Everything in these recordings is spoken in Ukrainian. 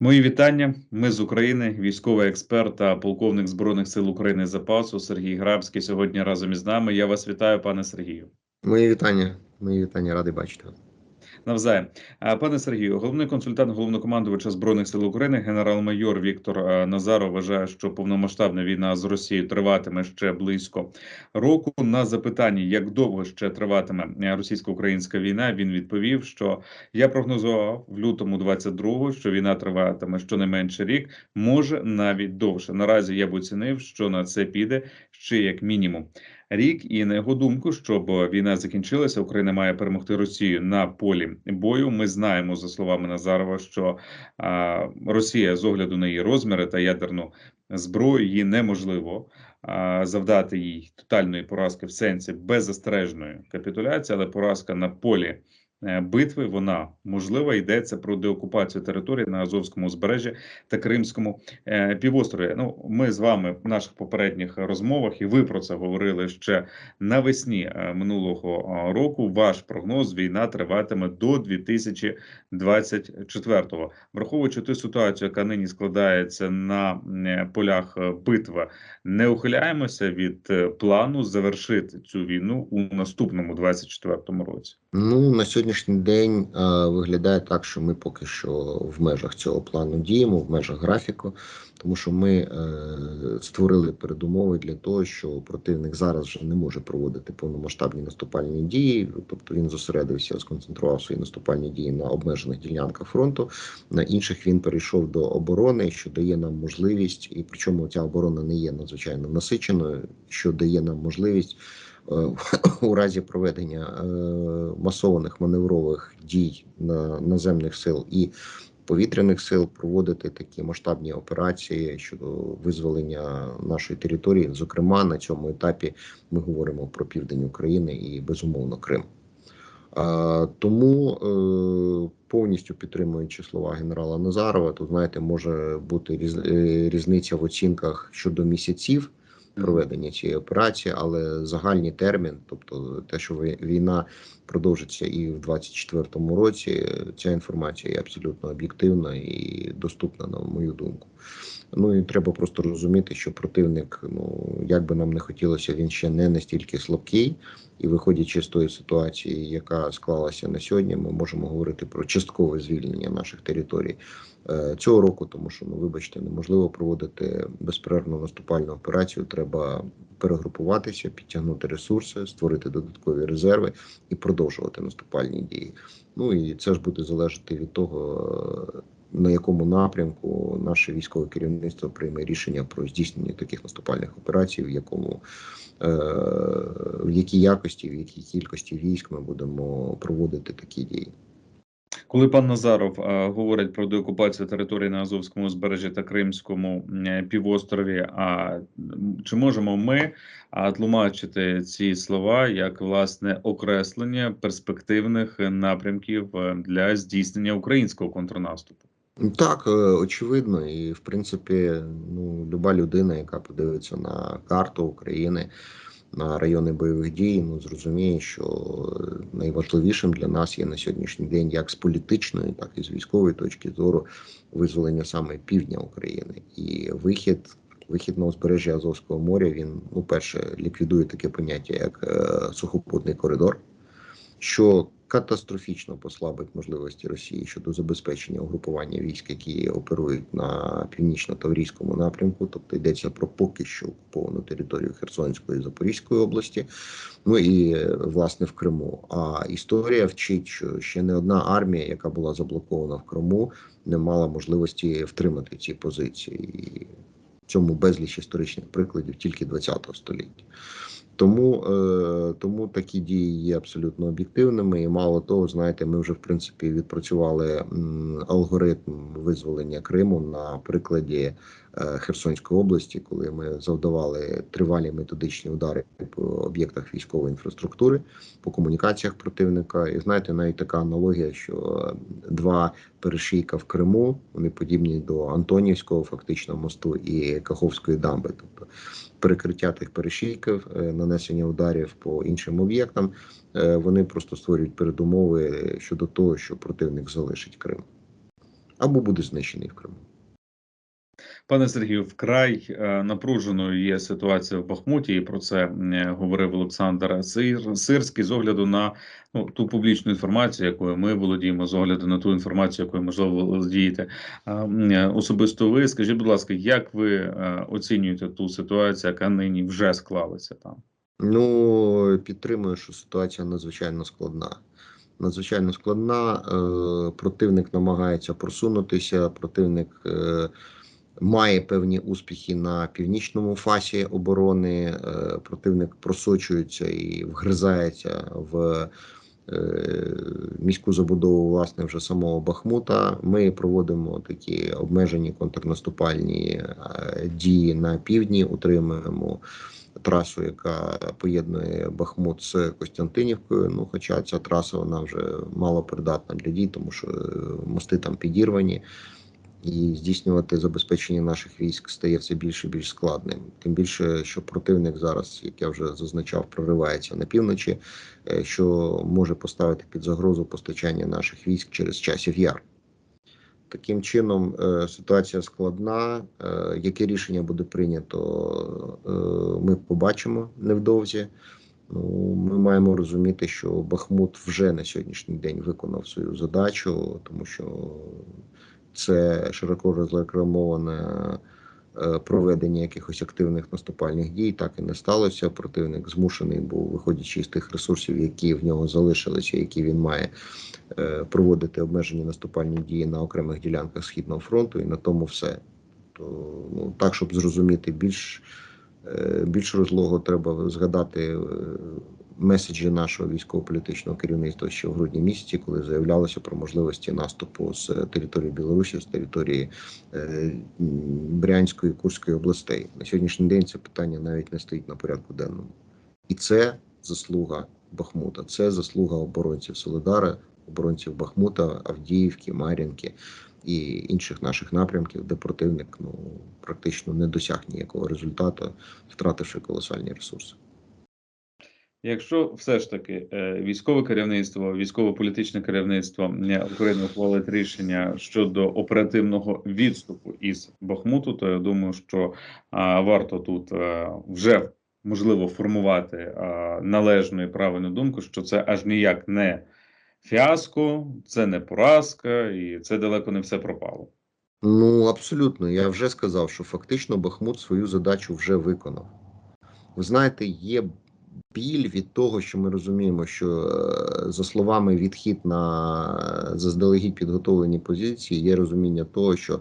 Мої вітання. Ми з України, військовий експерт та полковник збройних сил України запасу Сергій Грабський. Сьогодні разом із нами. Я вас вітаю, пане Сергію. Мої вітання. Мої вітання, радий бачити. Навзаєм. Пане Сергію, головний консультант головнокомандувача збройних сил України, генерал-майор Віктор Назаров вважає, що повномасштабна війна з Росією триватиме ще близько року. На запитання, як довго ще триватиме е, російсько-українська війна, він відповів, що я прогнозував в лютому 22-го, що війна триватиме щонайменше рік, може навіть довше. Наразі я б оцінив, що на це піде ще як мінімум рік. І на його думку, щоб війна закінчилася, Україна має перемогти Росію на полі бою. Ми знаємо за словами Назарова, що Росія з огляду на її розміри та ядерну зброю її неможливо завдати їй тотальної поразки в сенсі беззастережної капітуляції, але поразка на полі. Е, Битви вона можлива йдеться про деокупацію території на Азовському узбережжі та Кримському е, півострові. Ну, ми з вами в наших попередніх розмовах, і ви про це говорили ще навесні е, минулого року. Ваш прогноз війна триватиме до 2024-го. Враховуючи ту ситуацію, яка нині складається на полях битви, не ухиляємося від плану завершити цю війну у наступному 24-му році. Ну на сьогоднішній день е, виглядає так, що ми поки що в межах цього плану діємо, в межах графіку, тому що ми е, створили передумови для того, що противник зараз вже не може проводити повномасштабні наступальні дії. Тобто він зосередився, сконцентрував свої наступальні дії на обмежених ділянках фронту. На інших він перейшов до оборони, що дає нам можливість, і причому ця оборона не є надзвичайно насиченою, що дає нам можливість. Е, У разі проведення е, масованих маневрових дій на наземних сил і повітряних сил проводити такі масштабні операції щодо визволення нашої території. Зокрема, на цьому етапі ми говоримо про південь України і безумовно Крим. Тому е, повністю підтримуючи слова генерала Назарова, то знаєте, може бути різниця в оцінках щодо місяців проведення цієї операції, але загальний термін, тобто те, що вій- війна продовжиться і в 24-му році, ця інформація є абсолютно об'єктивна і доступна, на мою думку. Ну і треба просто розуміти, що противник, ну як би нам не хотілося, він ще не настільки слабкий. І виходячи з тої ситуації, яка склалася на сьогодні, ми можемо говорити про часткове звільнення наших територій е, цього року, тому що ну, вибачте, неможливо проводити безперервну наступальну операцію. Треба перегрупуватися, підтягнути ресурси, створити додаткові резерви і продовжувати наступальні дії. Ну і це ж буде залежати від того. На якому напрямку наше військове керівництво прийме рішення про здійснення таких наступальних операцій, в якому е, в якій якості, в якій кількості військ ми будемо проводити такі дії. Коли пан Назаров е, говорить про деокупацію території на Азовському узбережжі та Кримському е, півострові, а чи можемо ми а, тлумачити ці слова як власне окреслення перспективних напрямків для здійснення українського контрнаступу? Так, е, очевидно, і в принципі, ну люба людина, яка подивиться на карту України. На райони бойових дій, ну зрозуміє, що е, найважливішим для нас є на сьогоднішній день як з політичної, так і з військової точки зору визволення саме півдня України і вихід. Вихід на узбережжя Азовського моря він, ну, перше, ліквідує таке поняття, як е, сухопутний коридор, що катастрофічно послабить можливості Росії щодо забезпечення угрупування військ, які оперують на північно-таврійському напрямку, тобто йдеться про поки що окуповану територію Херсонської і Запорізької області, ну і власне в Криму. А історія вчить, що ще не одна армія, яка була заблокована в Криму, не мала можливості втримати ці позиції. І цьому безліч історичних прикладів тільки ХХ століття. Тому, е, тому такі дії є абсолютно об'єктивними, і мало того, знаєте, ми вже в принципі відпрацювали алгоритм визволення Криму на прикладі Херсонської області, коли ми завдавали тривалі методичні удари по об'єктах військової інфраструктури, по комунікаціях противника. І знаєте, навіть така аналогія, що е, два перешийка в Криму вони подібні до Антонівського, фактично мосту і Каховської дамби, тобто перекриття тих перешийків, е, нанесення ударів по іншим об'єктам, е, вони просто створюють передумови щодо того, що противник залишить Крим. або буде знищений в Криму. Пане Сергію, вкрай е, напруженою є ситуація в Бахмуті, і про це говорив Олександр Сир, Сирський з огляду на ну, ту публічну інформацію, якою ми володіємо, з огляду на ту інформацію, якою можливо володієте е, особисто. Ви скажіть, будь ласка, як ви е, оцінюєте ту ситуацію, яка нині вже склалася там? Ну, підтримую, що ситуація надзвичайно складна. Надзвичайно складна. Противник намагається просунутися. Противник має певні успіхи на північному фасі оборони. Е, противник просочується і вгризається в е, міську забудову власне вже самого Бахмута. Ми проводимо такі обмежені контрнаступальні е, дії на півдні, утримуємо трасу, яка поєднує Бахмут з Костянтинівкою. Ну, хоча ця траса вона вже мало придатна для дій, тому що мости там підірвані, і здійснювати забезпечення наших військ стає все більше і більш складним. Тим більше, що противник зараз, як я вже зазначав, проривається на півночі, е, що може поставити під загрозу постачання наших військ через часів яр. Таким чином, е, ситуація складна. Е, Яке рішення буде прийнято, ми побачимо невдовзі. Ну, ми маємо розуміти, що Бахмут вже на сьогоднішній день виконав свою задачу, тому що це широко розрекламоване е, проведення якихось активних наступальних дій. Так і не сталося. Противник змушений був, виходячи з тих ресурсів, які в нього залишилися, які він має е, проводити обмежені наступальні дії на окремих ділянках східного фронту, і на тому все. То ну так, щоб зрозуміти більш, е, більш розлого, треба згадати меседжі нашого військово-політичного керівництва ще в грудні місяці, коли заявлялося про можливості наступу з території Білорусі, з території е, Брянської Курської областей. На сьогоднішній день це питання навіть не стоїть на порядку денному, і це заслуга Бахмута, це заслуга оборонців Солидара, оборонців Бахмута, Авдіївки, Мар'їнки і інших наших напрямків, де противник ну практично не досяг ніякого результату, втративши колосальні ресурси. Якщо все ж таки е, військове керівництво, військово-політичне керівництво України ухвалить рішення щодо оперативного відступу із Бахмуту, то я думаю, що варто тут е, вже можливо формувати належну і правильну думку, що це аж ніяк не фіаско, це не поразка, і це далеко не все пропало. Ну абсолютно, я вже сказав, що фактично Бахмут свою задачу вже виконав. Ви знаєте, є біль від того, що ми розуміємо, що е, за словами відхід на заздалегідь підготовлені позиції, є розуміння того, що е,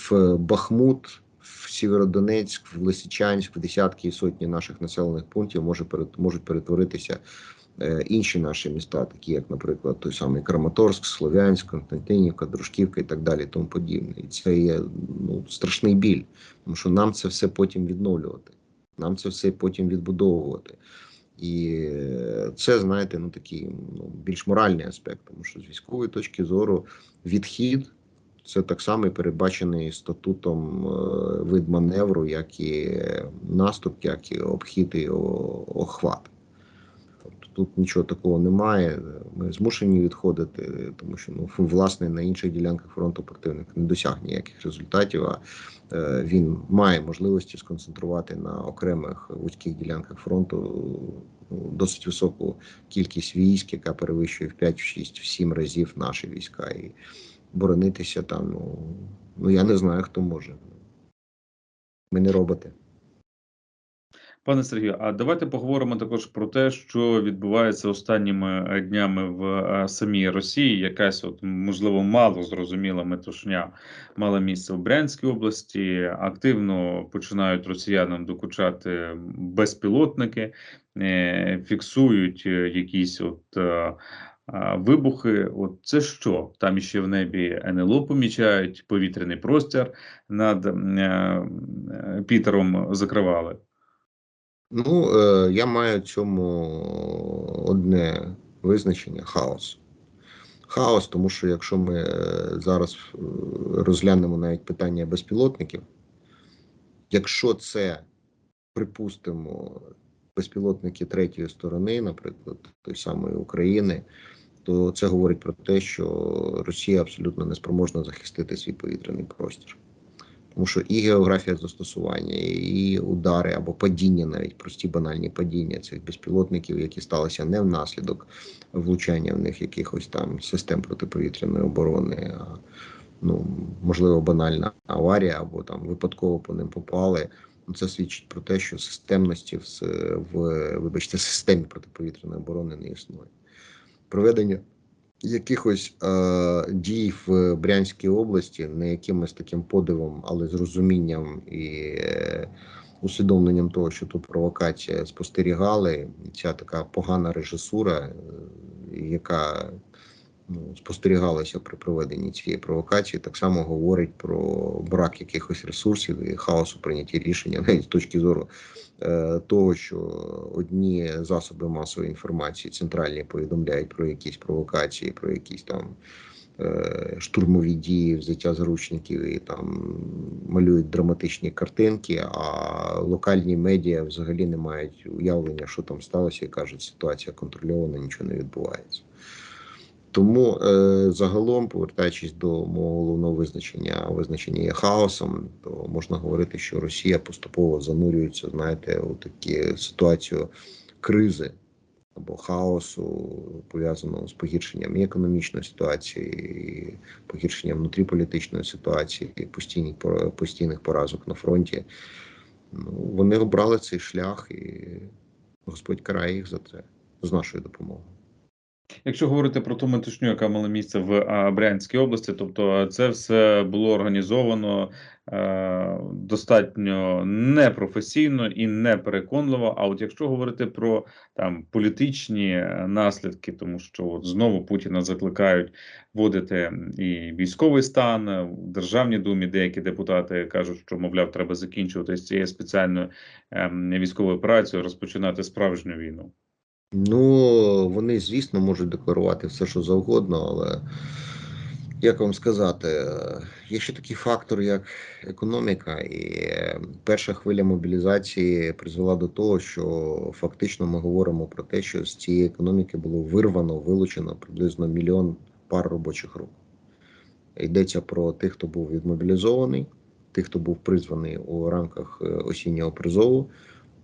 в Бахмут, в Сєвєродонецьк, в Лисичанськ, в десятки і сотні наших населених пунктів може можуть перетворитися е, інші наші міста, такі як, наприклад, той самий Краматорськ, Слов'янськ, Константинівка, Дружківка і так далі, тому подібне. І це є ну, страшний біль, тому що нам це все потім відновлювати. Нам це все потім відбудовувати. І це, знаєте, ну такий ну, більш моральний аспект, тому що з військової точки зору відхід це так само передбачений статутом е, вид маневру, як і наступ, як і обхід і охват. Тут нічого такого немає. Ми змушені відходити, тому що ну власне на інших ділянках фронту противник не досяг ніяких результатів. А е, він має можливості сконцентрувати на окремих вузьких ділянках фронту ну, досить високу кількість військ, яка перевищує в 5, в 6, в 7 разів наші війська. І боронитися там. Ну, ну я не знаю, хто може. Ми не роботи. Пане Сергію, а давайте поговоримо також про те, що відбувається останніми е, днями в е, самій Росії. Якась от можливо мало зрозуміла метушня мала місце в Брянській області. Активно починають росіянам докучати безпілотники, е, фіксують якісь от. Вибухи, от це що? Там іще в небі НЛО помічають, повітряний простір над Пітером закривали. Ну, е, я маю цьому одне визначення хаос. Хаос, тому що якщо ми е, зараз е, розглянемо навіть питання безпілотників, якщо це, припустимо, безпілотники третьої сторони, наприклад, той самої України, то це говорить про те, що Росія абсолютно не спроможна захистити свій повітряний простір. Тому що і географія застосування, і удари або падіння, навіть прості банальні падіння цих безпілотників, які сталися не внаслідок влучання в них якихось там систем протиповітряної оборони, а ну можливо банальна аварія, або там випадково по ним попали. Ну, Це свідчить про те, що системності в, в вибачте системі протиповітряної оборони не існує. Проведення якихось е, дій в Брянській області не якимось таким подивом, але з розумінням і е, усвідомленням того, що тут провокація спостерігали, ця така погана режисура, е, яка ну, спостерігалася при проведенні цієї провокації, так само говорить про брак якихось ресурсів і хаос у прийнятті рішення, навіть з точки зору е, того, що одні засоби масової інформації центральні повідомляють про якісь провокації, про якісь там е, штурмові дії, взяття заручників і там малюють драматичні картинки, а локальні медіа взагалі не мають уявлення, що там сталося, і кажуть, ситуація контрольована, нічого не відбувається. Тому е, загалом, повертаючись до мого головного визначення, визначення є хаосом, то можна говорити, що Росія поступово занурюється, знаєте, у такі ситуацію кризи або хаосу, пов'язаного з погіршенням і економічної ситуації, і погіршенням внутріполітичної ситуації, і постійних постійних поразок на фронті. Ну, вони обрали цей шлях, і Господь карає їх за це з нашою допомогою. Якщо говорити про ту метушню, яка мала місце в Брянській області, тобто це все було організовано е, достатньо непрофесійно і непереконливо. А от якщо говорити про там політичні е, наслідки, тому що от знову Путіна закликають вводити і військовий стан е, в державній думі, деякі депутати кажуть, що мовляв, треба закінчувати з цією спеціальною ем, військовою операцією, розпочинати справжню війну. Ну, вони, звісно, можуть декларувати все, що завгодно, але як вам сказати, є ще такий фактор, як економіка, і е, перша хвиля мобілізації призвела до того, що фактично ми говоримо про те, що з цієї економіки було вирвано, вилучено приблизно мільйон пар робочих рук. Йдеться про тих, хто був відмобілізований, тих, хто був призваний у рамках е, осіннього призову.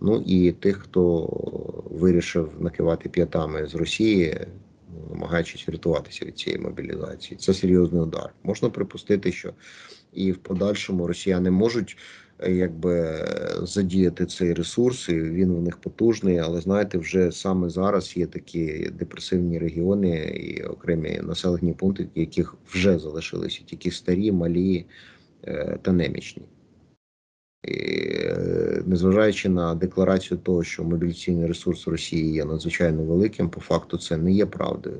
Ну і тих, хто вирішив накивати п'ятами з Росії, намагаючись врятуватися від цієї мобілізації. Це серйозний удар. Можна припустити, що і в подальшому росіяни можуть е, якби задіяти цей ресурс, і він у них потужний. Але знаєте, вже саме зараз є такі депресивні регіони і окремі населені пункти, яких вже залишилися тільки старі, малі е, та немічні. І, е, незважаючи на декларацію того, що мобілізаційний ресурс Росії є надзвичайно великим, по факту це не є правдою.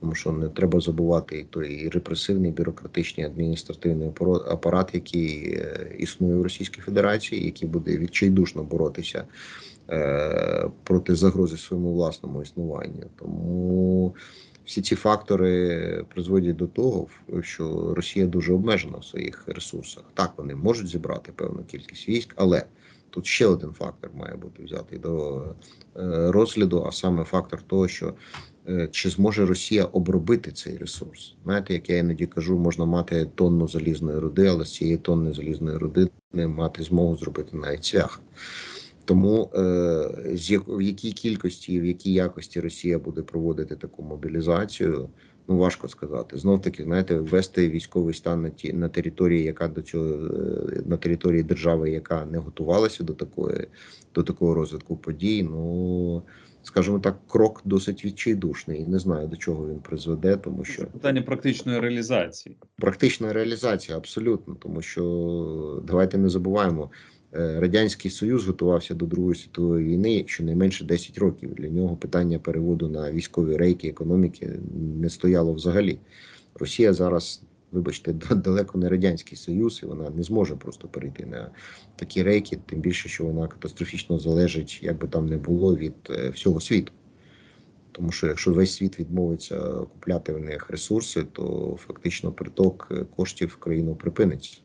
Тому що не треба забувати і той репресивний, бюрократичний адміністративний апарат, який е, існує в Російській Федерації, який буде відчайдушно боротися е, проти загрози своєму власному існуванню. Тому всі ці фактори призводять до того, що Росія дуже обмежена в своїх ресурсах. Так, вони можуть зібрати певну кількість військ, але тут ще один фактор має бути взятий до е, розгляду, а саме фактор того, що е, чи зможе Росія обробити цей ресурс. Знаєте, як я іноді кажу, можна мати тонну залізної руди, але з цієї тонни залізної руди не мати змогу зробити навіть цвях. Тому е, в якій кількості і в якій якості Росія буде проводити таку мобілізацію, ну важко сказати. Знов таки, знаєте, ввести військовий стан на ті на території, яка до цього е, на території держави, яка не готувалася до такої до такого розвитку подій. Ну скажімо так, крок досить відчайдушний. Не знаю до чого він призведе, тому що Питання практичної реалізації. Практична реалізація абсолютно, тому що давайте не забуваємо, радянський союз готувався до Другої світової війни щонайменше 10 років. Для нього питання переводу на військові рейки економіки не стояло взагалі. Росія зараз, вибачте, далеко не радянський союз, і вона не зможе просто перейти на такі рейки, тим більше, що вона катастрофічно залежить, як би там не було від е, всього світу. Тому що якщо весь світ відмовиться купляти в них ресурси, то фактично приток е, коштів в країну припиниться.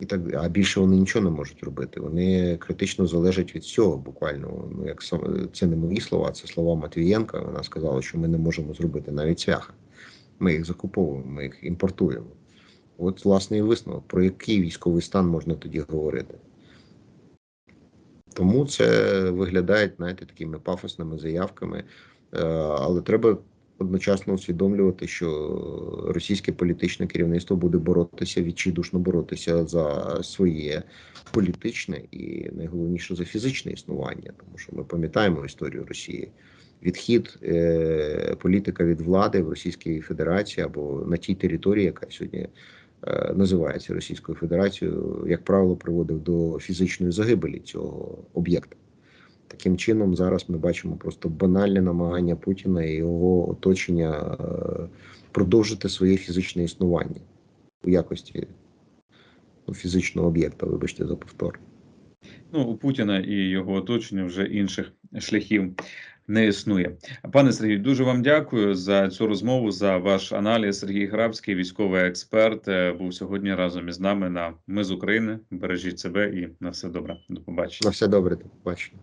І так, а більше вони нічого не можуть робити. Вони критично залежать від всього. Буквально, ну як це не мої слова, це слова Матвієнка. Вона сказала, що ми не можемо зробити навіть цвяха. Ми їх закуповуємо, ми їх імпортуємо. От власне і висновок. Про який військовий стан можна тоді говорити? Тому це виглядає, знаєте, такими пафосними заявками. Е, Але треба одночасно усвідомлювати, що російське політичне керівництво буде боротися, відчайдушно боротися за своє політичне і найголовніше за фізичне існування, тому що ми пам'ятаємо історію Росії. Відхід е, політика від влади в Російській Федерації або на тій території, яка сьогодні е, називається Російською Федерацією, як правило, приводив до фізичної загибелі цього об'єкта. Таким чином, зараз ми бачимо просто банальне намагання Путіна і його оточення е, продовжити своє фізичне існування у якості ну, фізичного об'єкта, вибачте за повтор. Ну, у Путіна і його оточення вже інших шляхів не існує. Пане Сергію, дуже вам дякую за цю розмову, за ваш аналіз. Сергій Грабський, військовий експерт, е, був сьогодні разом із нами на Ми з України. Бережіть себе і на все добре. До побачення. На все добре, до побачення.